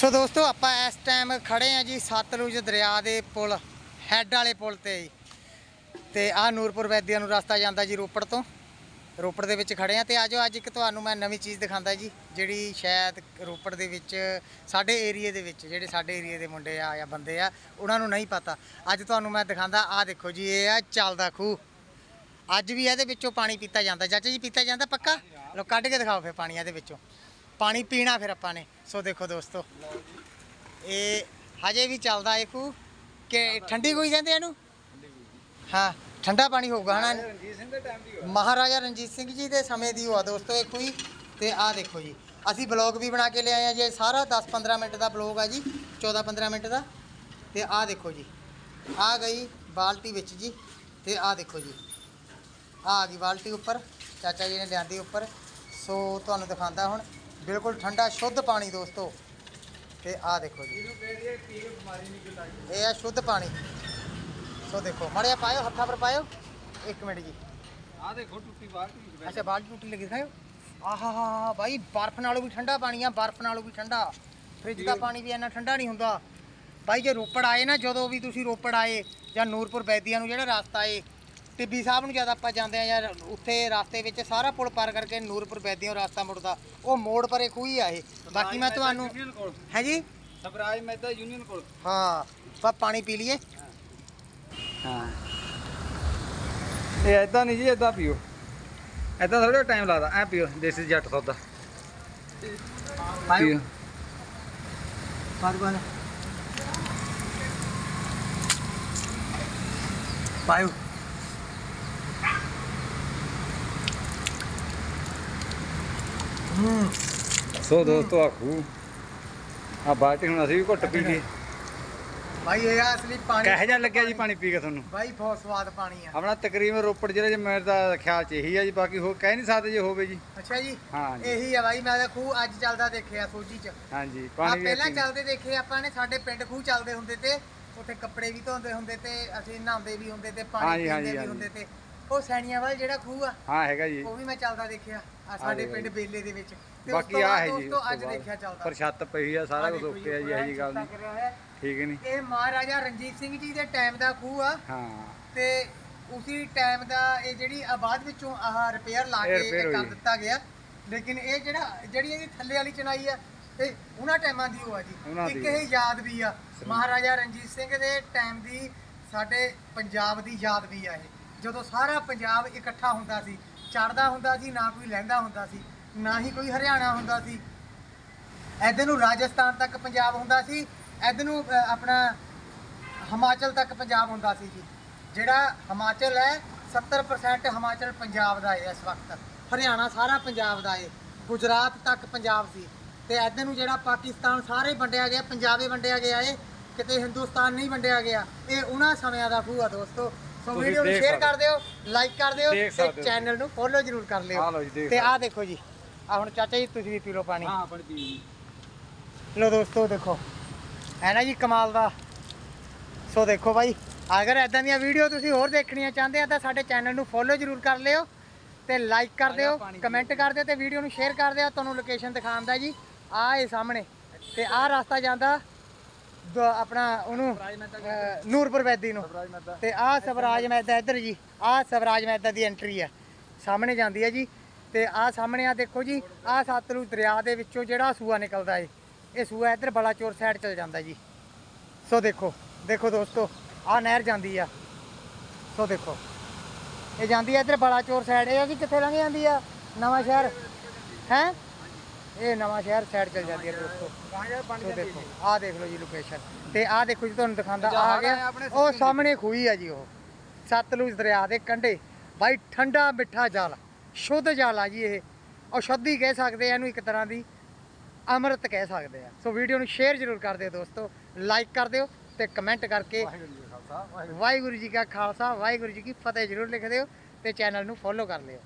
ਸੋ ਦੋਸਤੋ, ਆਪਾਂ ਇਸ ਟਾਈਮ ਖੜੇ ਆ ਜੀ ਸਤਲੁਜ ਦਰਿਆ ਦੇ ਪੁਲ ਹੈੱਡ ਵਾਲੇ ਪੁਲ ਤੇ ਜੀ। ਤੇ ਆ ਨੂਰਪੁਰ ਵੈਦਿਆ ਨੂੰ ਰਸਤਾ ਜਾਂਦਾ ਜੀ ਰੋਪੜ ਤੋਂ। ਰੋਪੜ ਦੇ ਵਿੱਚ ਖੜੇ ਆ ਤੇ ਆਜੋ, ਅੱਜ ਇੱਕ ਤੁਹਾਨੂੰ ਮੈਂ ਨਵੀਂ ਚੀਜ਼ ਦਿਖਾਉਂਦਾ ਜੀ, ਜਿਹੜੀ ਸ਼ਾਇਦ ਰੋਪੜ ਦੇ ਵਿੱਚ, ਸਾਡੇ ਏਰੀਏ ਦੇ ਵਿੱਚ, ਜਿਹੜੇ ਸਾਡੇ ਏਰੀਏ ਦੇ ਮੁੰਡੇ ਆ ਜਾਂ ਬੰਦੇ ਆ, ਉਹਨਾਂ ਨੂੰ ਨਹੀਂ ਪਤਾ। ਅੱਜ ਤੁਹਾਨੂੰ ਮੈਂ ਦਿਖਾਉਂਦਾ ਆ ਦੇਖੋ ਜੀ, ਇਹ ਆ ਚੱਲਦਾ ਖੂਹ। ਅੱਜ ਵੀ ਇਹਦੇ ਵਿੱਚੋਂ ਪਾਣੀ ਪੀਤਾ ਜਾਂਦਾ। ਚਾਚਾ ਜੀ, ਪੀਤਾ ਜਾਂਦਾ ਪੱਕਾ? ਲੋ ਕੱਢ ਕੇ ਦਿਖਾਓ ਫਿਰ ਪਾਣੀ ਇਹਦੇ ਵਿੱਚੋਂ। ਪਾਣੀ ਪੀਣਾ ਫਿਰ ਆਪਾਂ ਨੇ। ਸੋ ਦੇਖੋ ਦੋਸਤੋ ਇਹ ਹਜੇ ਵੀ ਚੱਲਦਾ ਇਹ ਖੂਹ। ਕਿ ਠੰਡੀ ਕੋਈ ਕਹਿੰਦੇ ਇਹਨੂੰ? ਹਾਂ ਠੰਡਾ ਪਾਣੀ ਹੋਊਗਾ ਹਨਾ। ਰਣਜੀਤ ਸਿੰਘ ਦੇ ਟਾਈਮ ਦੀ ਮਹਾਰਾਜਾ ਰਣਜੀਤ ਸਿੰਘ ਜੀ ਦੇ ਸਮੇਂ ਦੀ ਹੋਆ ਦੋਸਤੋ ਇਹ ਖੂਹੀ ਤੇ ਆਹ ਦੇਖੋ ਜੀ ਅਸੀਂ ਬਲੌਗ ਵੀ ਬਣਾ ਕੇ ਲਿਆਏ ਆ ਜੀ। ਸਾਰਾ 10-15 ਮਿੰਟ ਦਾ ਬਲੌਗ ਆ ਜੀ 14-15 ਮਿੰਟ ਦਾ। ਤੇ ਆਹ ਦੇਖੋ ਜੀ ਆ ਗਈ ਬਾਲਟੀ ਵਿੱਚ ਜੀ। ਤੇ ਆਹ ਦੇਖੋ ਜੀ ਆ ਆ ਗਈ ਬਾਲਟੀ ਉੱਪਰ। ਚਾਚਾ ਜੀ ਨੇ ਲਿਆਂਦੀ ਉੱਪਰ। ਸੋ ਤੁਹਾਨੂੰ ਦਿਖਾਉਂਦਾ ਹੁਣ। ਬਿਲਕੁਲ ਠੰਡਾ ਸ਼ੁੱਧ ਪਾਣੀ ਦੋਸਤੋ। ਤੇ ਆਹ ਦੇਖੋ ਜੀ। ਇਹਨੂੰ ਕਹਿੰਦੇ ਆ ਪੀ ਕੇ ਬਿਮਾਰੀ ਨਹੀਂ ਕੋਈ ਲੱਗਦੀ ਇਹ ਆ ਸ਼ੁੱਧ ਪਾਣੀ। ਸੋ ਦੇਖੋ ਮੜਿਆ ਪਾਇਓ ਹੱਥਾਂ ਪਰ ਪਾਇਓ। ਇੱਕ ਮਿੰਟ ਜੀ। ਆਹ ਦੇਖੋ ਟੁੱਟੀ ਬਾਹਰ ਟੁੱਟੀ ਅੱਛਾ ਬਾਲਟੀ ਟੁੱਟੀ ਲੱਗੀ ਦਿਖਾਓ ਆਹਾ ਹਾ ਬਾਈ ਬਰਫ਼ ਨਾਲੋਂ ਵੀ ਠੰਡਾ ਪਾਣੀ ਆ ਬਰਫ਼ ਨਾਲੋਂ ਵੀ ਠੰਡਾ। ਫ੍ਰਿਜ ਦਾ ਪਾਣੀ ਵੀ ਇੰਨਾ ਠੰਡਾ ਨਹੀਂ ਹੁੰਦਾ। ਬਾਈ ਜੇ ਰੋਪੜ ਆਏ ਨਾ ਜਦੋਂ ਵੀ ਤੁਸੀਂ ਰੋਪੜ ਆਏ ਜਾਂ ਨੂਰਪੁਰ ਬੈਦੀਆਂ ਨੂੰ ਜਿਹੜਾ ਰਸਤਾ ਏ ਟਿੱਬੀ ਸਾਹਿਬ ਨੂੰ ਜਦ ਆਪਾਂ ਜਾਂਦੇ ਆ ਯਾਰ ਉੱਥੇ ਰਸਤੇ ਵਿੱਚ ਸਾਰਾ ਪੁਲ ਪਾਰ ਕਰਕੇ ਨੂਰਪੁਰ ਬੈਦੀਆਂ ਰਸਤਾ ਮੁੜਦਾ ਉਹ ਮੋੜ ਪਰੇ ਖੂਹੀ ਆ ਇਹ। ਬਾਕੀ ਮੈਂ ਤੁਹਾਨੂੰ ਹੈ ਜੀ? ਸਵਰਾਜ ਮਹਿਤਾ ਯੂਨੀਅਨ ਕੋਲ। ਹਾਂ ਆਪਾਂ ਪਾਣੀ ਪੀ ਲਈਏ। ਹਾਂ। ਇਹ ਐਦਾਂ ਨਹੀਂ ਜੀ ਐਦਾਂ ਪੀਓ। ਐਦਾਂ ਥੋੜਾ ਟਾਈਮ ਲੱਗਦਾ ਐ ਪੀਓ ਦੇਸੀ ਜੱਟ ਸੌਦਾ। ਪੀਓ। ਪਾਇਓ। ਸੋ ਦੋਸਤੋ ਆਖੂ ਆ ਬਾਲਟੀ ਹੁਣ ਅਸੀਂ ਵੀ ਘੁੱਟ ਪੀ ਲਈ ਭਾਈ ਇਹ ਅਸਲੀ ਪਾਣੀ ਕਿਹੋ ਜਿਹਾ ਲੱਗਿਆ ਜੀ ਪਾਣੀ ਪੀ ਕੇ ਤੁਹਾਨੂੰ? ਭਾਈ ਬਹੁਤ ਸਵਾਦ ਪਾਣੀ ਆ। ਆਪਣਾ ਤਕਰੀਬਨ ਰੋਪੜ ਜ਼ਿਲ੍ਹੇ 'ਚ ਮੇਰੇ ਦਾ ਖਿਆਲ 'ਚ ਇਹੀ ਆ ਜੀ ਬਾਕੀ ਹੋ ਕਹਿ ਨਹੀਂ ਸਕਦੇ ਜੇ ਹੋਵੇ ਜੀ। ਅੱਛਾ ਜੀ ਹਾਂ ਜੀ। ਇਹੀ ਆ ਭਾਈ ਮੈਂ ਤਾਂ ਖੂਹ ਅੱਜ ਚੱਲਦਾ ਦੇਖਿਆ ਸੋਜੀ ਚ। ਹਾਂਜੀ ਆ ਪਾਣੀ ਵੀ ਪਹਿਲਾਂ। ਚੱਲਦੇ ਦੇਖੇ ਆਪਾਂ ਨੇ ਸਾਡੇ ਪਿੰਡ ਖੂਹ ਚੱਲਦੇ ਹੁੰਦੇ ਤੇ ਉੱਥੇ ਕੱਪੜੇ ਵੀ ਧੋਂਦੇ ਹੁੰਦੇ ਤੇ ਅਸੀਂ ਨਹਾਉਂਦੇ ਵੀ ਹੁੰਦੇ ਤੇ ਪਾਣੀ ਹਾਂਜੀ, ਪੀਂਦੇ ਵੀ ਹਾਂਜੀ। ਹੁੰਦੇ ਤੇ। ਉਹ ਸੈਣੀਆਂ ਵਾਲ ਜਿਹੜਾ ਖੂਹ ਆ ਹਾਂ ਹੈਗਾ ਜੀ। ਉਹ ਵੀ ਮੈਂ ਚੱਲਦਾ ਦੇਖਿਆ। ਆ ਸਾਡੇ ਪਿੰਡ। ਬੇਲੇ ਦੇ ਵਿੱਚ ਤੇ ਉਸ ਬਾਕੀ ਤੋਂ ਆ ਬਾਅਦ ਹੈ ਜੀ ਦੋਸਤੋ ਉਸ ਅੱਜ ਤੋਂ। ਦੇਖਿਆ ਚੱਲਦਾ ਪਰ ਛੱਤ ਪਈ ਆ ਸਾਰਾ ਕੁਝ ਓਕੇ ਆ ਜੀ ਇਹੀ ਗੱਲ ਨਹੀਂ। ਠੀਕ ਨਹੀਂ ਇਹ ਮਹਾਰਾਜਾ ਰਣਜੀਤ ਸਿੰਘ ਜੀ ਦੇ ਟਾਈਮ ਦਾ ਖੂਹ ਆ ਹਾਂ ਤੇ ਉਸੇ ਟਾਈਮ ਦਾ ਇਹ ਜਿਹੜੀ ਆਬਾਦ ਵਿੱਚੋਂ ਆਹ ਰਿਪੇਅਰ ਲਾ ਇਹ ਕੇ repair ਇਹ ਕਰ ਹੋਈ। ਦਿੱਤਾ ਗਿਆ ਲੇਕਿਨ ਇਹ ਜਿਹੜਾ ਜਿਹੜੀ ਇਹਦੀ ਥੱਲੇ ਵਾਲੀ ਚਨਾਈ ਆ ਇਹ ਉਹਨਾਂ ਟਾਈਮਾਂ ਦੀ ਉਹ ਆ ਉਹਨਾਂ ਜੀ ਇੱਕ। ਇਹ ਯਾਦ ਵੀ ਆ ਮਹਾਰਾਜਾ ਰਣਜੀਤ ਸਿੰਘ ਦੇ ਟਾਈਮ ਦੀ ਸਾਡੇ ਪੰਜਾਬ ਦੀ ਯਾਦ ਵੀ ਆ ਇਹ ਜਦੋਂ ਸਾਰਾ ਪੰਜਾਬ ਇਕੱਠਾ ਹੁੰਦਾ ਸੀ ਚੜਦਾ ਹੁੰਦਾ ਸੀ, ਨਾ ਕੋਈ ਲਹਿੰਦਾ ਹੁੰਦਾ ਸੀ, ਨਾ ਹੀ ਕੋਈ ਹਰਿਆਣਾ ਹੁੰਦਾ ਸੀ। ਇੱਧਰ ਨੂੰ ਰਾਜਸਥਾਨ ਤੱਕ ਪੰਜਾਬ ਹੁੰਦਾ ਸੀ, ਇੱਧਰ ਨੂੰ ਆਪਣਾ ਹਿਮਾਚਲ ਤੱਕ ਪੰਜਾਬ ਹੁੰਦਾ ਸੀ ਜੀ। ਜਿਹੜਾ ਹਿਮਾਚਲ ਹੈ 70% ਹਿਮਾਚਲ ਪੰਜਾਬ ਦਾ ਹੈ ਇਸ ਵਕਤ। ਹਰਿਆਣਾ ਸਾਰਾ ਪੰਜਾਬ ਦਾ ਹੈ ਗੁਜਰਾਤ ਤੱਕ ਪੰਜਾਬ ਸੀ। ਤੇ ਇੱਧਰ ਨੂੰ ਜਿਹੜਾ ਪਾਕਿਸਤਾਨ ਸਾਰੇ ਵੰਡਿਆ ਗਿਆ, ਪੰਜਾਬੇ ਵੰਡਿਆ ਗਿਆ ਏ, ਕਿਤੇ ਹਿੰਦੁਸਤਾਨ ਨਹੀਂ ਵੰਡਿਆ ਗਿਆ। ਇਹ ਉਹਨਾਂ ਸਮਿਆਂ ਦਾ ਖੂਹ ਆ ਦੋਸਤੋ। ਸੋ ਤੁਸੀਂ ਵੀਡੀਓ ਨੂੰ ਦੇਖ ਸ਼ੇਅਰ ਸਕਦੇ ਕਰ ਦਿਓ ਲਾਈਕ ਕਰ ਦਿਓ ਦੇਖ ਤੇ ਸਕਦੇ ਹੋ। ਚੈਨਲ ਨੂੰ ਫੋਲੋ ਜ਼ਰੂਰ ਕਰ ਲਿਓ। ਆਹ ਲਓ ਜੀ, ਦੇਖ ਤੇ ਆਹ ਦੇਖੋ ਜੀ ਆ ਹੁਣ ਚਾਚਾ ਜੀ ਤੁਸੀਂ ਵੀ ਪੀ ਲਓ ਪਾਣੀ। ਹਾਂ ਆਪਣੀ ਪੀ ਲੋ ਦੋਸਤੋ ਦੇਖੋ। ਹੈ ਨਾ ਜੀ ਕਮਾਲ ਦਾ। ਸੋ ਦੇਖੋ ਬਾਈ ਅਗਰ ਐਦਾਂ ਦੀਆਂ ਵੀਡੀਓ ਤੁਸੀਂ ਹੋਰ ਦੇਖਣੀਆਂ ਚਾਹੁੰਦੇ ਆ ਤਾਂ ਸਾਡੇ ਚੈਨਲ ਨੂੰ ਫੋਲੋ ਜ਼ਰੂਰ ਕਰ ਲਿਓ ਤੇ ਲਾਈਕ ਕਰ ਦਿਓ ਕਮੈਂਟ ਕਰ ਦਿਓ ਤੇ ਵੀਡੀਓ ਨੂੰ ਸ਼ੇਅਰ ਕਰ ਦਿਓ। ਤੁਹਾਨੂੰ ਲੋਕੇਸ਼ਨ ਦਿਖਾਉਂਦਾ ਜੀ। ਆਹ ਇਹ ਸਾਹਮਣੇ ਤੇ ਆਹ ਰਸਤਾ ਜਾਂਦਾ ਆਪਣਾ ਉਹਨੂੰ ਅਹ, ਨੂਰਪੁਰ ਵੈਦੀ ਨੂੰ। ਸਵਰਾਜ ਮਹਿਤਾ ਤੇ ਆਹ ਸਵਰਾਜ ਮੈਦਾ ਇੱਧਰ ਜੀ ਆਹ ਸਵਰਾਜ ਮੈਦਾ ਦੀ ਐਂਟਰੀ ਆ। ਸਾਹਮਣੇ ਜਾਂਦੀ ਹੈ ਜੀ। ਤੇ ਆਹ ਸਾਹਮਣੇ ਆ ਦੇਖੋ ਜੀ ਆਹ ਸਤਲੁਜ ਦਰਿਆ ਦੇ ਵਿੱਚੋਂ ਜਿਹੜਾ ਸੂਆ ਨਿਕਲਦਾ ਏ ਇਹ ਸੂਆ ਇੱਧਰ ਬਲਾਚੌਰ ਸਾਈਡ ਚਲ ਜਾਂਦਾ ਜੀ। ਸੋ ਦੇਖੋ ਦੇਖੋ ਦੋਸਤੋ ਆਹ ਨਹਿਰ ਜਾਂਦੀ ਆ। ਸੋ ਦੇਖੋ ਇਹ ਜਾਂਦੀ ਆ ਇੱਧਰ ਬਲਾਚੌਰ ਸਾਈਡ ਇਹ ਆ ਜੀ ਕਿੱਥੇ ਲੰਘ ਜਾਂਦੀ ਆ? ਨਵਾਂ ਸ਼ਹਿਰ ਹੈ? ਇਹ ਨਵਾਂ ਸ਼ਹਿਰ ਸਾਈਡ ਚਲ ਜਾਂਦੀ ਆ ਦੋਸਤੋ। ਸੋ ਦੇਖੋ ਆਹ ਦੇਖ ਲਓ ਜੀ ਲੋਕੇਸ਼ਨ ਤੇ ਆਹ ਦੇਖੋ ਜੀ ਤੁਹਾਨੂੰ ਦਿਖਾਉਂਦਾ ਆ ਗਿਆ। ਉਹ ਸਾਹਮਣੇ ਖੂਹੀ ਆ ਜੀ ਉਹ। ਸਤਲੁਜ ਦਰਿਆ ਦੇ ਕੰਢੇ। ਬਾਈ ਠੰਡਾ ਮਿੱਠਾ ਜਲ। ਸ਼ੁੱਧ ਜਲ ਆ ਜੀ ਇਹ। ਔਸ਼ਧੀ ਕਹਿ ਸਕਦੇ ਆ ਇਹਨੂੰ ਇੱਕ ਤਰ੍ਹਾਂ ਦੀ ਅੰਮ੍ਰਿਤ ਕਹਿ ਸਕਦੇ ਆ। ਸੋ ਵੀਡੀਓ ਨੂੰ ਸ਼ੇਅਰ ਜ਼ਰੂਰ ਕਰ ਦਿਓ ਦੋਸਤੋ। ਲਾਈਕ ਕਰ ਦਿਓ ਤੇ ਕਮੈਂਟ ਕਰਕੇ ਵਾਹਿਗੁਰੂ ਜੀ ਕਾ ਖਾਲਸਾ ਵਾਹਿਗੁਰੂ ਵਾਹਿਗੁਰੂ ਜੀ ਕਾ ਖਾਲਸਾ ਵਾਹਿਗੁਰੂ ਜੀ ਕੀ ਫਤਿਹ ਜ਼ਰੂਰ ਲਿਖ ਦਿਓ ਤੇ ਚੈਨਲ ਨੂੰ ਫੋਲੋ ਕਰ ਲਿਓ।